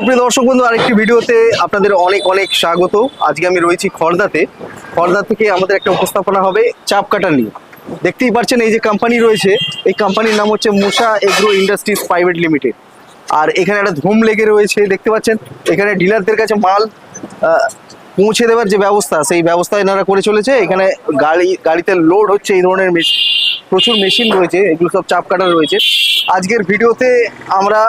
সুপ্রিয় দর্শক বন্ধু, আরেকটি ভিডিওতে আপনাদের অনেক অনেক স্বাগত। আজকে আমি রয়েছি খর্দাতে খর্দা থেকে আমাদের একটা উপস্থাপনা হবে চাপ কাটা নিয়ে। দেখতেই পাচ্ছেন এই যে কোম্পানি রয়েছে, এই কোম্পানির নাম হচ্ছে Musa agro industries private limited. আর এখানে একটা ধুম লেগে রয়েছে, দেখতে পাচ্ছেন? এখানে ডিলারদের কাছে মাল পৌঁছে দেওয়ার যে ব্যবস্থা, সেই ব্যবস্থা এনারা করে চলেছে। এখানে গাড়ি, গাড়িতে লোড হচ্ছে এই ধরনের প্রচুর মেশিন রয়েছে, এগুলো সব চাপ কাটা রয়েছে। আজকের ভিডিওতে আমরা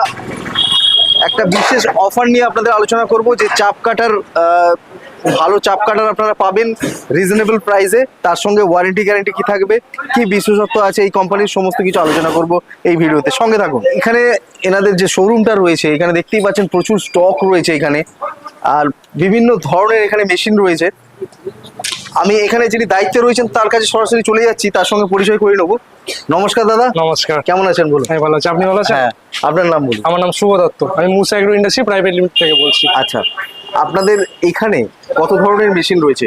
একটা বিশেষ অফার নিয়ে আপনাদের আলোচনা করব যে চাপ কাটার ভালো চাপ কাটার আপনারা পাবেন রিজনেবল প্রাইসে তার সঙ্গে ওয়ারেন্টি গ্যারেন্টি কি থাকবে, কি বিশেষত্ব আছে এই কোম্পানির সমস্ত কিছু আলোচনা করব এই ভিডিওতে। সঙ্গে থাকুন। এখানে এনাদের যে শোরুমটা রয়েছে, এখানে দেখতেই পাচ্ছেন প্রচুর স্টক রয়েছে এখানে। আর বিভিন্ন ধরনের এখানে মেশিন রয়েছে। আমি এখানে যিনি দায়িত্বে রয়েছেন তার কাছে সরাসরি চলে যাচ্ছি তার সঙ্গে পরিচয় করে নেব। নমস্কার দাদা। নমস্কার। কেমন আছেন বলুন? আমি ভালো আছি। আপনি ভালো আছেন? হ্যাঁ আপনার নাম বলুন। আমার নাম শুভ দত্ত। আমি Musa agro industry private limited থেকে বলছি। আচ্ছা আপনাদের এখানে কত ধরনের মেশিন রয়েছে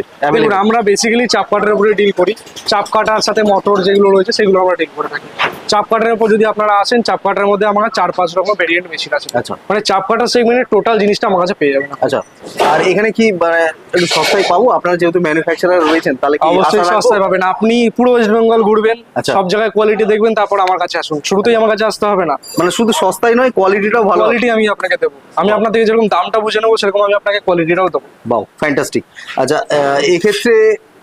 আমরা বেসিক্যালি চাপ কাটার উপরে ডিল করি। চাপ কাটার সাথে মোটর যেগুলো রয়েছে সেগুলো আমরা ডিল করে থাকি। চাপ কাটার উপর যদি আপনারা আসেন চাপ কাটার মধ্যে আমার চার পাঁচ রকম ভেরিয়েন্ট মেশিন আছে। আচ্ছা। মানে চাপ কাটার সেগমেন্টের টোটাল জিনিসটা আমার কাছে পেয়ে যাবেন আচ্ছা। আর এখানে কি মানে একটু সস্তায় পাবো? আপনারা যেহেতু ম্যানুফ্যাকচারার রয়েছেন তাহলে কি অবশ্যই সস্তায় পাবেন। আপনি পুরো ওয়েস্ট বেঙ্গল ঘুরবেন আচ্ছা। সব জায়গায় কোয়ালিটি দেখবেন তারপর আমার কাছে আসুন। শুরুতেই আমার কাছে আসতে হবে না। মানে শুধু সস্তায় নয় কোয়ালিটিটাও ভালো। কোয়ালিটি আমি আপনাকে দেবো। আমি আপনার থেকে যেরকম দামটা বুঝে নেব সেরকম আমি আপনাকে কোয়ালিটিটাও দেবো। বাও ফ্যান্টাস্টিক আচ্ছা এক্ষেত্রে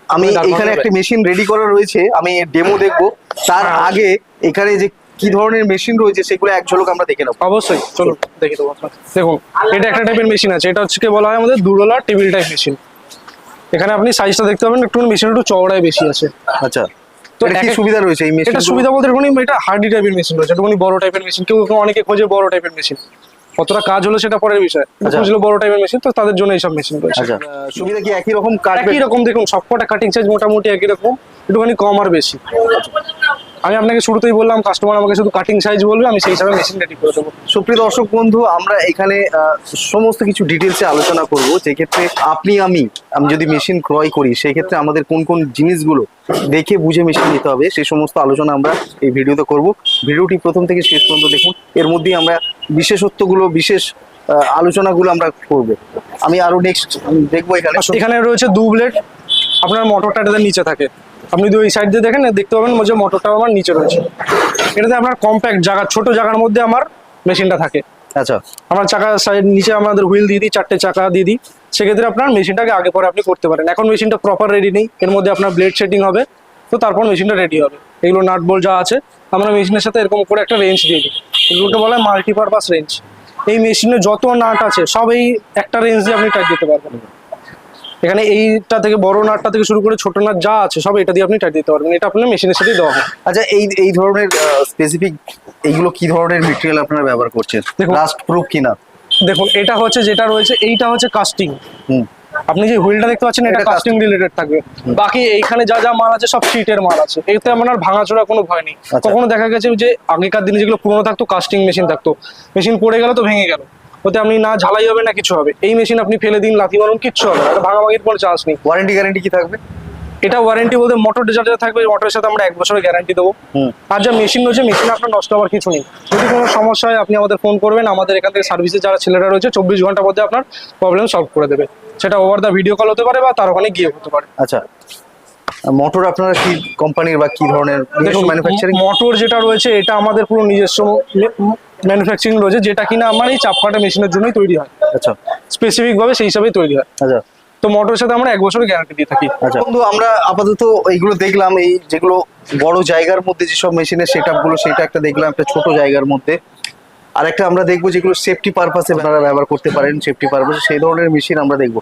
আমি এখানে। একটা মেশিন রেডি করা রয়েছে আমি ডেমো দেখব। তার হ্যাঁ। আগে এখানে যে কি ধরনের মেশিন রয়েছে সেগুলো এক ঝলক আমরা দেখে নেব। অবশ্যই চলুন দেখে দেবো দেখুন এটা একটা টাইপের মেশিন আছে এটা হচ্ছে বলা হয় আমাদের দুরোলার টেবিল টাইপ মেশিন এখানে আপনি সাইজটা দেখতে পাবেন একটু মেশিন একটু চওড়ায় বেশি আছে। আচ্ছা তো কি সুবিধা রয়েছে এই মেশিন এটা সুবিধা বলতে এরকম এটা হার্ডি টাইপের মেশিন রয়েছে একটুখানি বড় টাইপের মেশিন কেউ কেউ অনেকে খোঁজে বড় টাইপের মেশিন কতটা কাজ হলো সেটা পরের বিষয়। আচ্ছা। বড় টাইপের মেশিন তো তাদের জন্য এইসব মেশিন রয়েছে। আচ্ছা সুবিধা কি একই রকম কাটবে? একই রকম দেখুন সবকটা কাটিং সাইজ মোটামুটি একই রকম একটুখানি কম আর বেশি। আমি আপনাকে শুরুতেই বললাম কাস্টমার আমাকে শুধু কাটিং সাইজ বলবে আমি সেই হিসাবে মেশিন রেডি করে দেবো। সুপ্রিয় দর্শক বন্ধু আমরা এখানে সমস্ত কিছু ডিটেলসে আলোচনা করব। যে ক্ষেত্রে আপনি আমি আমি যদি মেশিন ক্রয় করি সেই ক্ষেত্রে আমাদের কোন কোন জিনিসগুলো দেখে বুঝে মেশিন নিতে হবে সেই সমস্ত আলোচনা আমরা এই ভিডিওতে করব। ভিডিওটি প্রথম থেকে শেষ পর্যন্ত দেখুন। এর মধ্যেই আমরা বিশেষত্বগুলো বিশেষ আলোচনাগুলো আমরা করব। আমি আরও নেক্সট দেখব এখানে। এখানে রয়েছে দু ব্লেড আপনার মোটরটা নিচে থাকে। আপনি যদি ওই সাইড দিয়ে দেখেন দেখতে পাবেন যে মোটরটাও আমার নিচে রয়েছে। এটাতে আপনার কম্প্যাক্ট জায়গা ছোট জায়গার মধ্যে আমার মেশিনটা থাকে। আচ্ছা। আমরা চাকা সাইড নিচে আমাদের হুইল দিয়ে দিই চারটে চাকা দিয়ে দিই। সেক্ষেত্রে আপনার মেশিনটাকে আগে পরে আপনি করতে পারেন। এখন মেশিনটা প্রপার রেডি নেই। এর মধ্যে আপনার ব্লেড সেটিং হবে তো তারপর মেশিনটা রেডি হবে। এগুলো নাট বল যা আছে আমরা মেশিনের সাথে এরকম করে একটা রেঞ্জ দিয়ে দিই। এগুলোকে বলা হয় মাল্টিপারপাস রেঞ্জ এই মেশিনে যত নাট আছে সব এই একটা রেঞ্জ দিয়ে আপনি টাইট দিতে পারবেন। এখানে এইটা থেকে বড় নাটটা থেকে শুরু করে ছোট নাট যা আছে সব এটা দিয়ে আপনি টাইট দিতে পারবেন। এটা আপনার মেশিনের সাথেই দেওয়া হয়। আচ্ছা এই এই ধরনের স্পেসিফিক এইগুলো কি ধরনের মেটেরিয়াল আপনারা ব্যবহার করছেন? দেখুন। লাস্ট প্রুফ কিনা? দেখুন এটা হচ্ছে যেটা রয়েছে এইটা হচ্ছে কাস্টিং হুম। আপনি যে হুইলটা দেখতে পাচ্ছেন এটা কাস্টিং রিলেটেড থাকবে। বাকি এইখানে যা যা মাল আছে সব শিটের মাল আছে। এতে আপনার ভাঙাচোরা কোনো ভয় নেই। আচ্ছা। কখনো দেখা গেছে যে আগেকার দিনে যেগুলো পুরনো থাকতো কাস্টিং মেশিন থাকতো। মেশিন পড়ে গেল তো ভেঙে গেল। ওতে আপনি না ঝালাই হবে না কিছু হবে। এই মেশিন আপনি ফেলে দিন লাথি মারুন কিচ্ছু হবে না। ভাঙাভাঙির কোনো চান্স নেই। ওয়ারেন্টি গ্যারান্টি কি থাকবে? এটা ওয়ারেন্টি বলতে মোটর যা যা থাকবে মোটরের সাথে আমরা এক বছরের গ্যারান্টি দেবো। আর যা মেশিন রয়েছে মেশিন আপনার নষ্ট হওয়ার কিছু নেই। যদি কোনো সমস্যা হয় আপনি আমাদের ফোন করবেন। আমাদের এখান থেকে সার্ভিসে যারা ছেলেরা রয়েছে চব্বিশ ঘণ্টার মধ্যে আপনার প্রবলেম সলভ করে দেবে। সেটা ওভার দ্য ভিডিও কল হতে পারে বা তার ওখানে গিয়ে হতে পারে। আচ্ছা। মোটর আপনারা কি কোম্পানির বা কি ধরনের ম্যানুফ্যাকচারিং মোটর যেটা রয়েছে এটা আমাদের পুরো নিজস্ব ম্যানুফ্যাকচারিং রয়েছে যেটা কিনা আমার এই চাপ চাপকাটা মেশিনের জন্যই তৈরি হয়। আচ্ছা। স্পেসিফিক ভাবে সেই হিসাবেই তৈরি হয়। আচ্ছা। তো মোটরের সাথে আমরা এক বছরের গ্যারান্টি দিয়ে থাকি। আচ্ছা। বন্ধু আমরা আপাতত এইগুলো দেখলাম এই যেগুলো বড় জায়গার মধ্যে যেসব মেশিনের সেটগুলো সেটা একটা দেখলাম একটা ছোট জায়গার মধ্যে। আর একটা আমরা দেখব যেগুলো সেফটি পারপাসে আপনারা ব্যবহার করতে পারেন সেফটি পারপাসে সেই ধরনের মেশিন আমরা দেখব।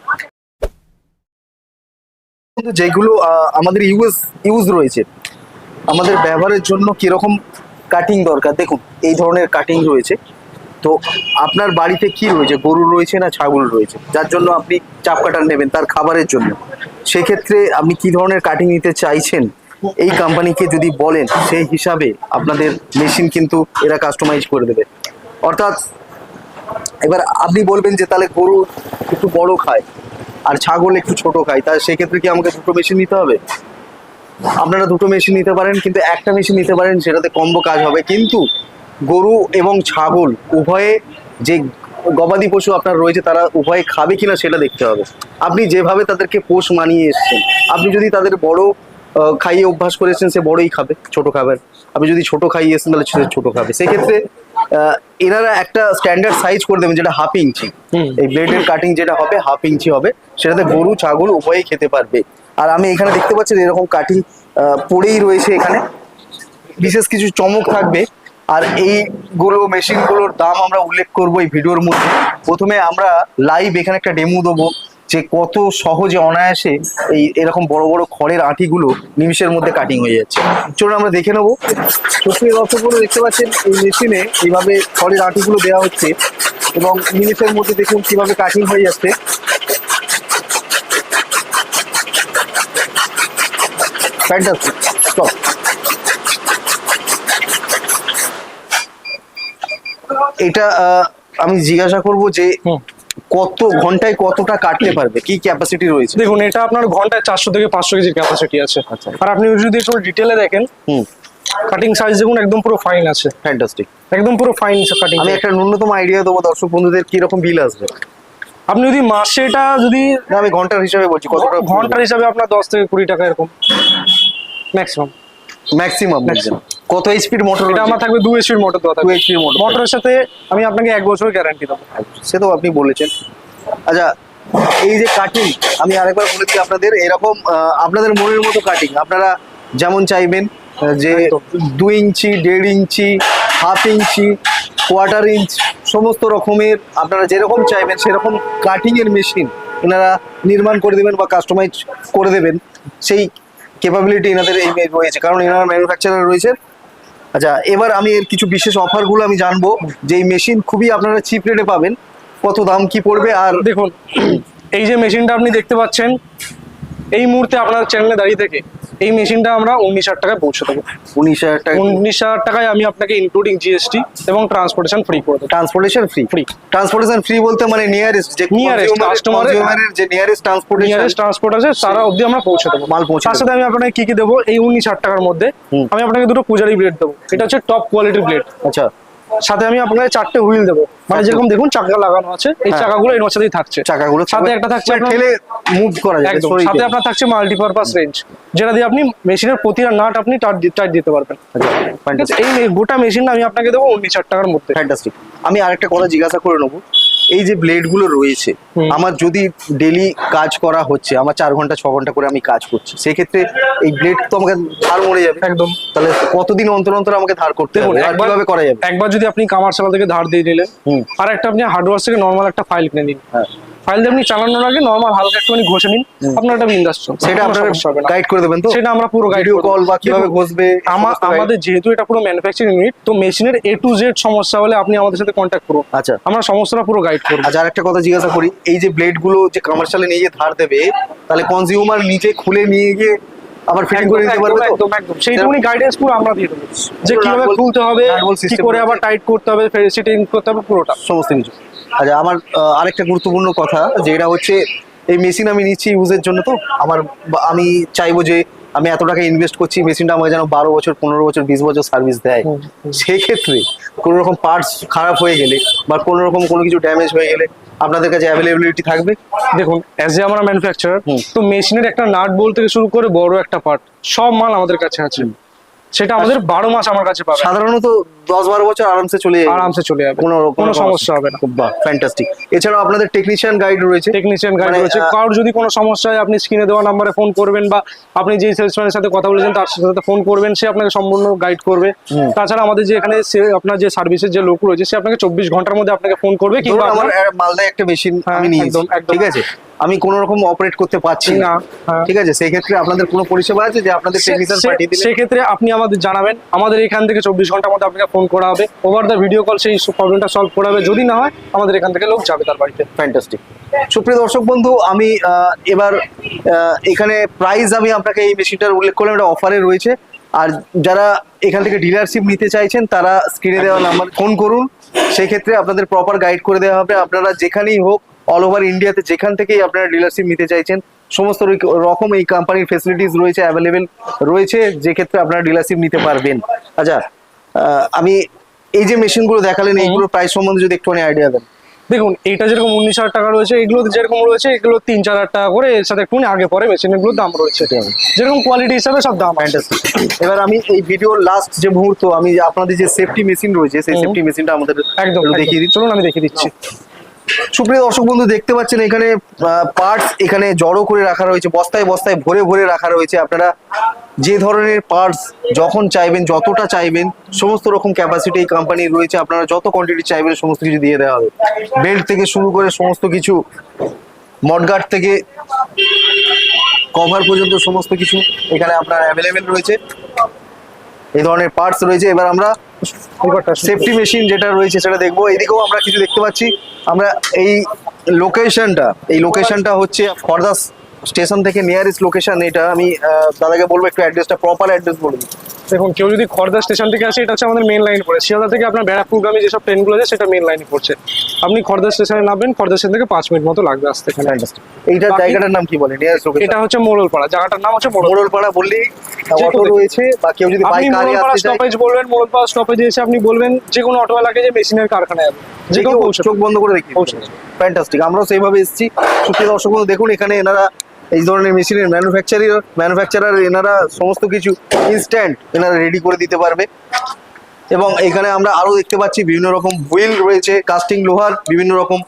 যেগুলো আমাদের ইউজ ইউজ রয়েছে। আমাদের ব্যবহারের জন্য কীরকম কাটিং দরকার। দেখুন, এই ধরনের কাটিং রয়েছে। তো আপনার বাড়িতে কি রয়েছে? গরু রয়েছে না ছাগল রয়েছে? যার জন্য আপনি চাপ কাটার নেবেন তার খাবারের জন্য। সেক্ষেত্রে আপনি কি ধরনের কাটিং নিতে চাইছেন? এই কোম্পানিকে যদি বলেন, সেই হিসাবে আপনাদের মেশিন কিন্তু এরা কাস্টমাইজ করে দেবে। অর্থাৎ, এবার আপনি বলবেন যে, তাহলে গরু একটু বড় খায় আর ছাগল একটু ছোট খায়। তা সেক্ষেত্রে কি আমাকে দুটো মেশিন নিতে হবে? আপনারা দুটো মেশিন নিতে পারেন কিন্তু একটা মেশিন নিতে পারেন সেটাতে কম্বো কাজ হবে। কিন্তু গরু এবং ছাগল উভয়ে যে গবাদি পশু আপনার রয়েছে তারা উভয়ে খাবে কিনা সেটা দেখতে হবে। আপনি যেভাবে তাদেরকে পোষ মানিয়ে এসছেন আপনি যদি তাদের বড় খাইয়ে অভ্যাস করেছেন সে বড়ই খাবে ছোট খাবে। না। আপনি যদি ছোট খাইয়ে এসেছেন তাহলে সে ছোট খাবে। সেক্ষেত্রে আহ, এনারা একটা স্ট্যান্ডার্ড সাইজ করে দেবেন যেটা হাফ ইঞ্চি। এই ব্লেডের কাটিং যেটা হবে হাফ ইঞ্চি হবে। সেটাতে গরু ছাগল উভয়ই খেতে পারবে। আর আমি এখানে দেখতে পাচ্ছি এরকম কাটিং পড়েই রয়েছে এখানে। বিশেষ কিছু চমক থাকবে। আর এইগুলো মেশিনগুলোর দাম আমরা উল্লেখ করব এই ভিডিওর মধ্যে। প্রথমে আমরা লাইভ এখানে একটা ডেমো দেবো যে কত সহজে অনায়াসে এই এরকম বড় বড় খড়ের আঁটিগুলো নিমিষের মধ্যে কাটিং হয়ে যাচ্ছে। চলুন আমরা দেখে নেব। সত্যি দর্শকগুলো দেখতে পাচ্ছেন এই মেশিনে এইভাবে খড়ের আঁটিগুলো দেওয়া হচ্ছে এবং মিনিটের মধ্যে দেখুন কীভাবে কাটিং হয়ে যাচ্ছে। ফ্যান্টাস্টিক স্টপ এটা আমি জিজ্ঞাসা করব যে কত ঘন্টায় কতটা কাটতে পারবে? কি ক্যাপাসিটি রয়েছে? দেখুন এটা আপনার ঘন্টায় চারশো থেকে পাঁচশো কেজির ক্যাপাসিটি আছে। আচ্ছা। আর আপনি যদি একটু ডিটেলে দেখেন কাটিং সাইজ দেখুন একদম পুরো ফাইন আছে। ফ্যান্টাস্টিক একদম পুরো ফাইন কাটিং আমি একটা ন্যূনতম আইডিয়া দেবো দর্শক বন্ধুদের কি রকম বিল আসবে। আপনি যদি মাসে এটা যদি আমি ঘণ্টার হিসাবে বলছি কতটা ঘণ্টার হিসাবে আপনার দশ থেকে কুড়ি টাকা এরকম। Maximum maximum. কত এইচপির মোটর এটা আমার থাকবে দু এসির মোটর দেওয়া থাকবে। এইচপির মোটর মোটরের সাথে আমি আপনাকে এক বছরের গ্যারান্টি দেবো। সে তো আপনি বলেছেন। আচ্ছা এই যে কাটিং আমি আরেকবার বলে দিই আপনাদের এরকম আপনাদের মনের মতো কাটিং আপনারা যেমন চাইবেন যে। দুই ইঞ্চি দেড় ইঞ্চি হাফ ইঞ্চি কোয়ার্টার ইঞ্চ সমস্ত রকমের আপনারা যেরকম চাইবেন সেরকম কাটিং এর মেশিন এনারা নির্মাণ করে দেবেন বা কাস্টমাইজ করে দেবেন। সেই ক্যাপাবিলিটি এনাদের এই রয়েছে। কারণ এনারা ম্যানুফ্যাকচারার রয়েছে। আচ্ছা এবার আমি এর কিছু বিশেষ অফারগুলো আমি জানব। যে এই মেশিন খুবই আপনারা চিপ রেটে পাবেন। কত দাম, কি পড়বে আর দেখুন, এই যে মেশিনটা আপনি দেখতে পাচ্ছেন, এই মুহূর্তে আপনার চ্যানেলে দাঁড়িয়ে থেকে। এই মেশিনটা আমরা উনিশ হাজার টাকায় পৌঁছে দেবো। উনিশ হাজার টাকা। উনিশ হাজার টাকায় আমি আপনাকে ইনক্লুডিং জিএসটি এবং ট্রান্সপোর্টেশন ফ্রি করে দেবো। Transportation free free transportation free বলতে মানে নিয়ারেস্ট যে এর- কনজিউমারের যে নিয়ারেস্ট ট্রান্সপোর্টেশন নিয়ারেস্ট ট্রান্সপোর্ট আছে তারা অবধি আমরা পৌঁছে দেবো। মাল পৌঁছে তার সাথে আমি আপনাকে কি কি দেবো? এই উনিশ হাজার টাকার মধ্যে। আমি আপনাকে দুটো পূজারি ব্লেড দেবো। এটা হচ্ছে টপ কোয়ালিটির ব্লেড আচ্ছা। সাথে আমি আপনাকে চারটে হুইল দেবো। মানে যেরকম দেখুন চাকা লাগানো আছে। এই হ্যাঁ। চাকাগুলো এর সাথেই থাকছে। চাকাগুলো সাথে একটা থাকছে মানে ঠেলে মুভ করা যায় একদম। সাথে আপনার থাকছে মাল্টিপারপাস রেঞ্জ যেটা দিয়ে আপনি মেশিনের প্রতিটা নাট আপনি টাইট দিতে পারবেন। আচ্ছা এই গোটা মেশিন আমি আপনাকে দেবো উনিশ হাজার টাকার মধ্যে। ফ্যান্টাস্টিক আমি আরেকটা কথা জিজ্ঞাসা করে নেব। এই যে ব্লেডগুলো রয়েছে আমার যদি ডেলি কাজ করা হচ্ছে আমার চার ঘণ্টা ছ ঘণ্টা করে আমি কাজ করছি সেক্ষেত্রে এই ব্লেড তো আমাকে ধার মরে যাবে। একদম। তাহলে কতদিন অন্তর অন্তর আমাকে ধার করতে হবে? আর একবার কীভাবে করা যাবে? একবার যদি আপনি কামারশালা থেকে ধার দিয়ে নিলেন হুম। আর একটা আপনি হার্ডওয়ার্স থেকে নর্মাল একটা ফাইল কিনে নিন। হ্যাঁ। আপনি চালানোর আগে নর্মাল হালকা একটুখানি ঘষে নিন। আপনার একটা বিন্দাস চলবে। সেটা আপনারা গাইড করে দেবেন তো? সেটা আমরা পুরো গাইড কল বা কীভাবে ঘষবে? আমাদের যেহেতু এটা পুরো ম্যানুফ্যাকচারিং ইউনিট তো মেশিনের এ টু জেড সমস্যা হলে আপনি আমাদের সাথে কন্ট্যাক্ট করুন। আচ্ছা। আমরা সমস্যাটা পুরো গাইড করব। আচ্ছা আরেকটা কথা জিজ্ঞাসা করি এই যে ব্লেডগুলো যে কমার্শিয়ালে নিয়ে গিয়ে ধার দেবে তাহলে কনজিউমার নিজে খুলে নিয়ে গিয়ে আবার ফিটিং করে দিতে পারবে তো? একদম একদম। সেইটুকুনি গাইডেন্স পুরো আমরা দিয়ে দেবো। যে কীভাবে খুলতে হবে কি করে আবার টাইট করতে হবে করতে হবে পুরোটা। সমস্ত কিছু। আচ্ছা আমার আরেকটা গুরুত্বপূর্ণ কথা যেটা হচ্ছে এই মেশিন আমি নিচ্ছি ইউজের জন্য তো আমার আমি চাইব যে আমি এত টাকা ইনভেস্ট করছি মেশিনটা আমাকে যেন বারো বছর পনেরো বছর বিশ বছর সার্ভিস দেয়। সেক্ষেত্রে কোনো রকম পার্টস খারাপ হয়ে গেলে বা কোনো রকম কোনো কিছু ড্যামেজ হয়ে গেলে আপনাদের কাছে অ্যাভেলেবিলিটি থাকবে? দেখুন অ্যাজ এ আমরা ম্যানুফ্যাকচারার তো মেশিনের একটা নাট বল থেকে শুরু করে বড় একটা পার্ট সব মাল আমাদের কাছে আছে। সেটা আমাদের বারো মাস আমার কাছে পাবে। সাধারণত দশ বারো বছর আরামসে চলে যাবে আরামসে চলে যাবে। কোনো কোনো সমস্যা হবে না। বাহ ফ্যান্টাস্টিক এছাড়াও আপনাদের টেকনিশিয়ান গাইড রয়েছে। টেকনিশিয়ান গাইড মানে, রয়েছে। কারোর যদি কোনো সমস্যা হয় আপনি স্ক্রিনে দেওয়া নাম্বারে ফোন করবেন বা আপনি যে সেলসম্যানের সাথে কথা বলেছেন তার সাথে ফোন করবেন সে আপনাকে সম্পূর্ণ গাইড করবে। তাছাড়া আমাদের যে এখানে সে- আপনার যে সার্ভিসের যে লোক রয়েছে সে আপনাকে চব্বিশ ঘণ্টার মধ্যে আপনাকে ফোন করবে কিংবা আমার মালদায় একটা মেশিন হ্যাঁ, আমি নিয়ে একদম, একদম। ঠিক আছে? আমি কোনো রকম অপারেট করতে পারছি না। হ্যাঁ। ঠিক আছে? সেই ক্ষেত্রে আপনাদের কোনো পরিষেবা আছে যে আপনাদের টেকনিশিয়ান পাঠিয়ে দিলে? সেক্ষেত্রে আপনি আমাদের জানাবেন। আমাদের এখান থেকে চব্বিশ ঘণ্টার মধ্যে আপনাকে ফোন করা হবে। ওভার দ্য ভিডিও কল সেই প্রবলেমটা সলভ করা হবে। যদি না হয় আমাদের এখান থেকে লোক যাবে তার বাড়িতে। ফ্যান্টাস্টিক সুপ্রিয় দর্শক বন্ধু আমি এবার এখানে প্রাইস আমি আপনাকে এই মেশিনটার উল্লেখ করলাম। এটা অফারে রয়েছে। আর যারা এখান থেকে ডিলারশিপ নিতে চাইছেন তারা স্ক্রিনে দেওয়া নাম্বার ফোন করুন। সেক্ষেত্রে আপনাদের প্রপার গাইড করে দেওয়া হবে। আপনারা যেখানেই হোক অল ওভার ইন্ডিয়াতে যেখান থেকেই আপনারা ডিলারশিপ নিতে চাইছেন সমস্ত রকম এই কোম্পানির ফেসিলিটিস রয়েছে অ্যাভেলেবেল রয়েছে যে ক্ষেত্রে আপনারা ডিলারশিপ নিতে পারবেন। আচ্ছা আমি এই যে মেশিনগুলো দেখালেন এইগুলো প্রাইস সম্বন্ধে যদি একটুখানি আইডিয়া দেন। দেখুন এইটা যেরকম উনিশ হাজার টাকা রয়েছে এগুলো যেরকম রয়েছে এগুলো তিন চার হাজার টাকা করে এর সাথে একটুখানি আগে পরে মেশিনগুলোর দাম রয়েছে। যেরকম কোয়ালিটি হিসাবে সব দাম এবার আমি এই ভিডিওর লাস্ট যে মুহূর্ত আমি আপনাদের যে সেফটি মেশিন রয়েছে সেই সেফটি মেশিনটা আমাদের একদম দেখিয়ে দিই চলুন আমি দেখিয়ে দিচ্ছি। সুপ্রিয় দর্শক বন্ধু, দেখতে পাচ্ছেন এখানে পার্টস এখানে জড়ো করে রাখা রয়েছে, বস্তায় বস্তায় ভরে ভরে রাখা রয়েছে। আপনারা যে ধরনের পার্টস যখন চাইবেন, যতটা চাইবেন, সমস্ত রকম ক্যাপাসিটি এই কোম্পানির রয়েছে। আপনারা যত কোয়ান্টিটি চাইবেন, সমস্ত কিছু দিয়ে দেওয়া হবে। বেল্ট থেকে শুরু করে সমস্ত কিছু, মডগার্ড থেকে কভার পর্যন্ত সমস্ত কিছু এখানে আপনার অ্যাভেলেবেল রয়েছে। এই ধরনের পার্টস রয়েছে। এবার আমরা সেফটি মেশিন যেটা রয়েছে সেটা দেখব। এদিকেও আমরা কিছু দেখতে পাচ্ছি। আমরা এই লোকেশনটা এই লোকেশনটা হচ্ছে ফরদাস স্টেশন থেকে নিয়ারেস্ট লোকেশন এটা। আমি দাদাকে বলব, একটু অ্যাড্রেসটা প্রপার অ্যাড্রেস বলুন দেখুন কেউ যদি খড়দা স্টেশন থেকে আসে এটা হচ্ছে আমাদের মেন লাইন পড়ে। শিয়ালদা থেকে আপনার ব্যারাকপুরগামী যেসব ট্রেনগুলো আছে সেটা মেন লাইনে পড়ছে। আপনি খড়দা স্টেশনে নামবেন খড়দা স্টেশন থেকে পাঁচ মিনিট মতো লাগবে আসতে এখানে। এইটার বাকি- জায়গাটার নাম কি বলে? এটা হচ্ছে মোড়লপাড়া। জায়গাটার নাম হচ্ছে মোড়ল মোড়লপাড়া বললেই অটো রয়েছে বা কেউ যদি আপনি বাইক কারে আসতে স্টপেজ বলবেন মোড়লপাড়া স্টপেজে এসে আপনি বলবেন যে কোনো অটোওয়ালাকে যে মেশিনের কারখানায় যাবে যে কেউ চোখ বন্ধ করে দেখি। ফ্যান্টাস্টিক আমরাও সেইভাবে এসেছি। সুপ্রিয় দর্শক দেখুন এখানে এনারা এই ধরনের মেশিনের ম্যানুফ্যাকচারার ম্যানুফ্যাকচারার এনারা সমস্ত কিছু ইনস্ট্যান্ট এনারা রেডি করে দিতে পারবে। এবং এখানে আমরা আরও দেখতে পাচ্ছি বিভিন্ন রকম হুইল রয়েছে কাস্টিং লোহার বিভিন্ন রকম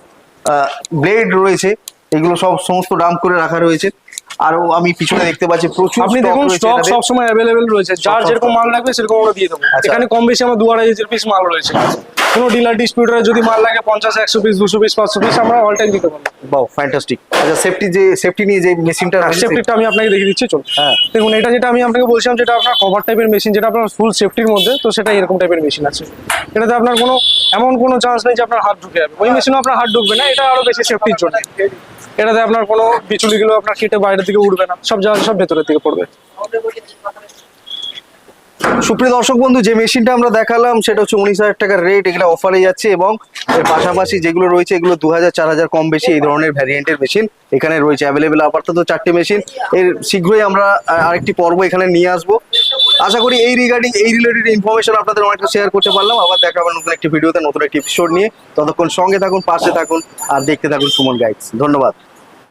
ব্লেড রয়েছে। এগুলো সব সমস্ত ডাম্প করে রাখা রয়েছে। আরও আমি পিছনে দেখতে পাচ্ছি প্রচুর আপনি দেখুন স্টক। সবসময় অ্যাভেলেবেল রয়েছে। যার সব- যেরকম মাল লাগবে সেরকম আমরা দিয়ে দেবো। আচ্ছা। এখানে কম বেশি আমার দু আড়াই পিস মাল রয়েছে। কোনো ডিলার ডিস্ট্রিবিউটারে যদি মাল লাগে পঞ্চাশ একশো পিস দুশো পিস পাঁচশো পিস আমরা অল টাইম দিতে পারব। বাহ ফ্যান্টাস্টিক আচ্ছা সেফটি যে সেফটি নিয়ে যে মেশিনটা সেফটিটা আমি আপনাকে দেখিয়ে দিচ্ছি চলুন। হ্যাঁ। দেখুন এটা যেটা আমি আপনাকে বলছিলাম যেটা আপনার কভার টাইপের মেশিন যেটা আপনার ফুল সেফটির মধ্যে তো সেটা এরকম টাইপের মেশিন আছে। এটাতে আপনার কোনো এমন কোনো চান্স নেই যে আপনার হাত ঢুকে যাবে। ওই মেশিনও আপনার হাত ঢুকবে না এটা আরও বেশি সেফটির জন্য। এটাতে আপনার কোনো বিচুলিগুলো আপনার কেটে বাইরের দিকে উঠবে না সব জায়গা সব ভেতরের দিকে পড়বে। সুপ্রিয় দর্শক বন্ধু, যে মেশিনটা আমরা দেখালাম, সেটা হচ্ছে উনিশ হাজার টাকার রেট এগুলো অফারে যাচ্ছে এবং এর পাশাপাশি যেগুলো রয়েছে, এগুলো দু হাজার, চার হাজার কম বেশি এই ধরনের ভ্যারিয়েন্টের মেশিন এখানে রয়েছে অ্যাভেলেবেল আপাতত চারটে মেশিন এর শীঘ্রই আমরা আরেকটি পর্ব এখানে নিয়ে আসব। আশা করি এই রিগার্ডিং এই রিলেটেড ইনফরমেশন আপনাদের অনেকটা শেয়ার করতে পারলাম। আবার দেখা হবে নতুন একটি ভিডিওতে নতুন একটি এপিসোড নিয়ে। ততক্ষণ সঙ্গে থাকুন, পাশে থাকুন, আর দেখতে থাকুন সুমন গাইডস ধন্যবাদ।